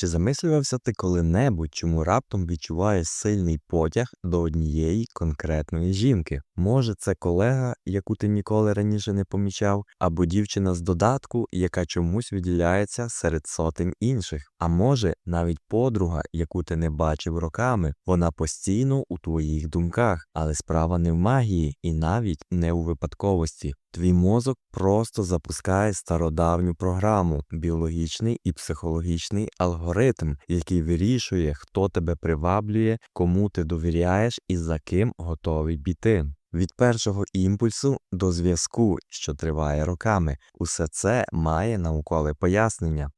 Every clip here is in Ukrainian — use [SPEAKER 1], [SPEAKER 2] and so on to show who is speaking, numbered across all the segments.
[SPEAKER 1] Чи замислювався ти коли-небудь, чому раптом відчуваєш сильний потяг до однієї конкретної жінки? Може, це колега, яку ти ніколи раніше не помічав, або дівчина з додатку, яка чомусь виділяється серед сотень інших, а може, навіть подруга, яку ти не бачив роками, вона постійно у твоїх думках, але справа не в магії і навіть не у випадковості. Твій мозок просто запускає стародавню програму, біологічний і психологічний алгоритм, який вирішує, хто тебе приваблює, кому ти довіряєш і за ким готовий піти. Від першого імпульсу до зв'язку, що триває роками, усе це має наукове пояснення.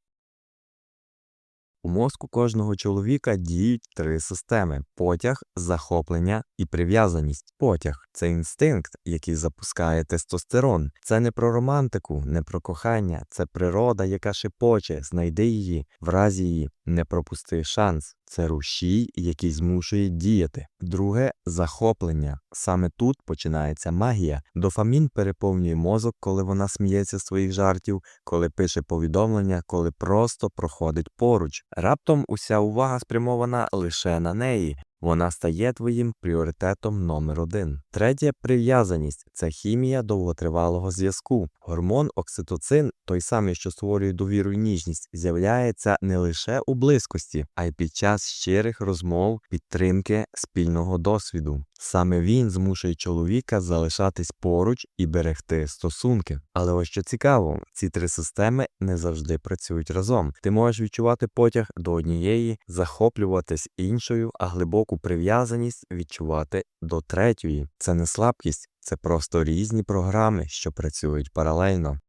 [SPEAKER 1] У мозку кожного чоловіка діють три системи: потяг, захоплення і прив'язаність. Потяг це інстинкт, який запускає тестостерон. Це не про романтику, не про кохання, це природа, яка шепоче, знайди її, в разі її не пропусти шанс. Це рушій, який змушує діяти. Друге захоплення. Саме тут починається магія. Дофамін переповнює мозок, коли вона сміється з своїх жартів, коли пише повідомлення, коли просто проходить поруч. Раптом уся увага спрямована лише на неї. Вона стає твоїм пріоритетом номер один. Третє прив'язаність це хімія довготривалого зв'язку. Гормон окситоцин, той самий, що створює довіру і ніжність, з'являється не лише у близькості, а й під час щирих розмов, підтримки спільного досвіду. Саме він змушує чоловіка залишатись поруч і берегти стосунки. Але ось що цікаво, ці три системи не завжди працюють разом. Ти можеш відчувати потяг до однієї, захоплюватись іншою, а глибоку прив'язаність відчувати до третьої. Це не слабкість, це просто різні програми, що працюють паралельно.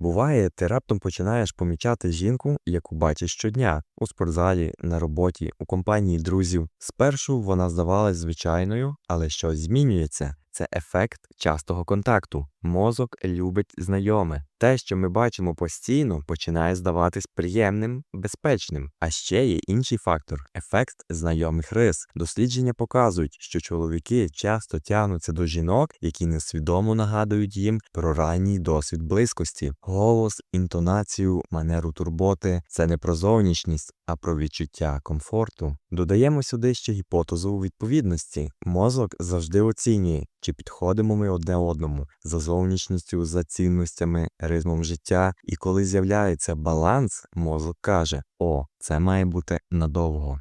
[SPEAKER 1] Буває, ти раптом починаєш помічати жінку, яку бачиш щодня у спортзалі, на роботі, у компанії друзів. Спершу вона здавалась звичайною, але щось змінюється. Це ефект частого контакту. Мозок любить знайоме. Те, що ми бачимо постійно, починає здаватись приємним, безпечним. А ще є інший фактор ефект знайомих рис. Дослідження показують, що чоловіки часто тягнуться до жінок, які несвідомо нагадують їм про ранній досвід близькості. Голос, інтонацію, манеру турботи це не про зовнішність, а про відчуття комфорту. Додаємо сюди ще гіпотезу у відповідності. Мозок завжди оцінює, чи підходимо ми одне одному за зовнішністю, за цінностями, ритмом життя. І коли з'являється баланс, мозок каже: О, це має бути надовго.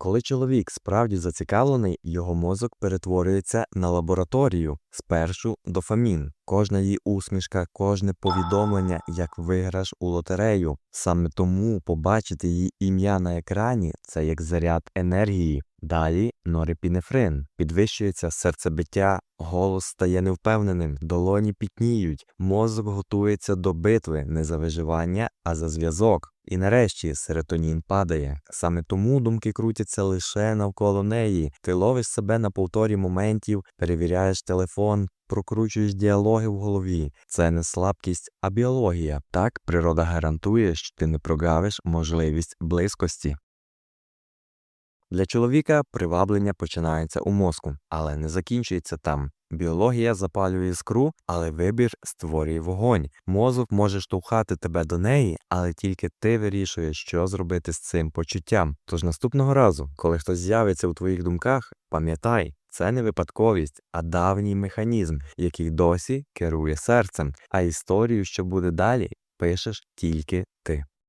[SPEAKER 1] Коли чоловік справді зацікавлений, його мозок перетворюється на лабораторію. Спершу дофамін. Кожна її усмішка, кожне повідомлення як виграш у лотерею. Саме тому побачити її ім'я на екрані це як заряд енергії. Далі норепінефрин. Підвищується серцебиття, голос стає невпевненим, долоні пітніють, мозок готується до битви не за виживання, а за зв'язок. І нарешті серотонін падає. Саме тому думки крутяться лише навколо неї. Ти ловиш себе на повторі моментів, перевіряєш телефон, прокручуєш діалоги в голові. Це не слабкість, а біологія. Так природа гарантує, що ти не прогавиш можливість близькості. Для чоловіка приваблення починається у мозку, але не закінчується там. Біологія запалює іскру, але вибір створює вогонь. Мозок може штовхати тебе до неї, але тільки ти вирішуєш, що зробити з цим почуттям. Тож наступного разу, коли хтось з'явиться у твоїх думках, пам'ятай, це не випадковість, а давній механізм, який досі керує серцем, а історію, що буде далі, пишеш тільки ти.